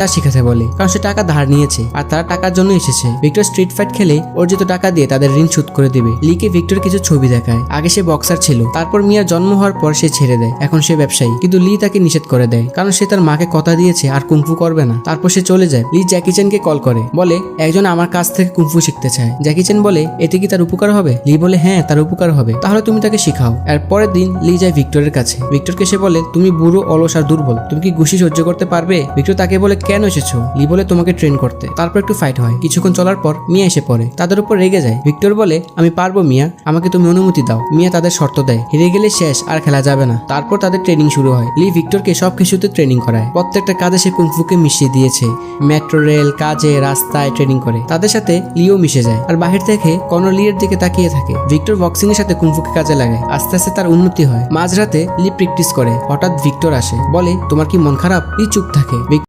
তা শিখাতে বলে, কারণ সে টাকা ধার নিয়েছে আর তারা টাকার জন্য এসেছে। ভিক্টর স্ট্রিট ফাইট খেলে অর্জিত টাকা দিয়ে তাদের ঋণ শোধ করে দিবে। লিকে ভিক্টর কিছু ছবি দেখায়। আগে সে বক্সার ছিল, তারপর মিয়ার জন্ম হওয়ার পর সে ছেড়ে দেয়। এখন সে ব্যবসায়ী, কিন্তু লি তাকে নিষেধ করে দেয়, কারণ সে তার মাকে কথা দিয়েছে আর কুংফু করবে না। তারপর সে চলে যায়। লি জ্যাকি চ্যানকে কল করে, বলে, একজন আমার কাছ থেকে কুংফু শিখতে চায়। জ্যাকি চ্যান বলে, এতে কি তার উপকার হবে? লি বলে হ্যাঁ তার উপকার হবে। তাহলে তুমি তাকে শিখাও। আর পরের দিন লি যায় ভিক্টরের কাছে। ভিক্টরকে সে বলে, তুমি বুড়ো, অলস আর দুর্বল। তুমি কি ঘুষি সহ্য করতে পারবে? ভিক্টর তাকে বলে কেন এসেছ? লি বলে তোমাকে ট্রেন করতে। তারপর একটু ফাইট হয়। কিছুক্ষণ চলার পর মিয়া এসে পড়ে। তাদের উপর রেগে যায়। ভিক্টর বলে, আমি পারব মিয়া। আমাকে তুমি অনুমতি দাও। মিয়া তাদের শর্ত দেয়। হেরে গেলে শেষ, আর খেলা যাবে না। তারপর তাদের ট্রেনিং শুরু হয়। লি ভিক্টরকে সব কিছুতে ট্রেনিং করায়। প্রত্যেকটা কাজে সে কুংফুকে মিশিয়ে দিয়েছে। মেট্রো রেল কাজে, রাস্তায় ট্রেনিং করে। তাদের সাথে লিও মিশে যায়। আর বাহির থেকে কর্ণ লিয়ের দিকে তাকিয়ে থাকে। ভিক্টর বক্সিং এর সাথে কুংফুকে কাজে লাগায়। আস্তে আস্তে তার উন্নতি হয়। মাঝরাতে লি প্র্যাকটিস করে। হঠাৎ ভিক্টর আসে। বলে, তোমার কি মন খারাপ? লি চুপ থাকে।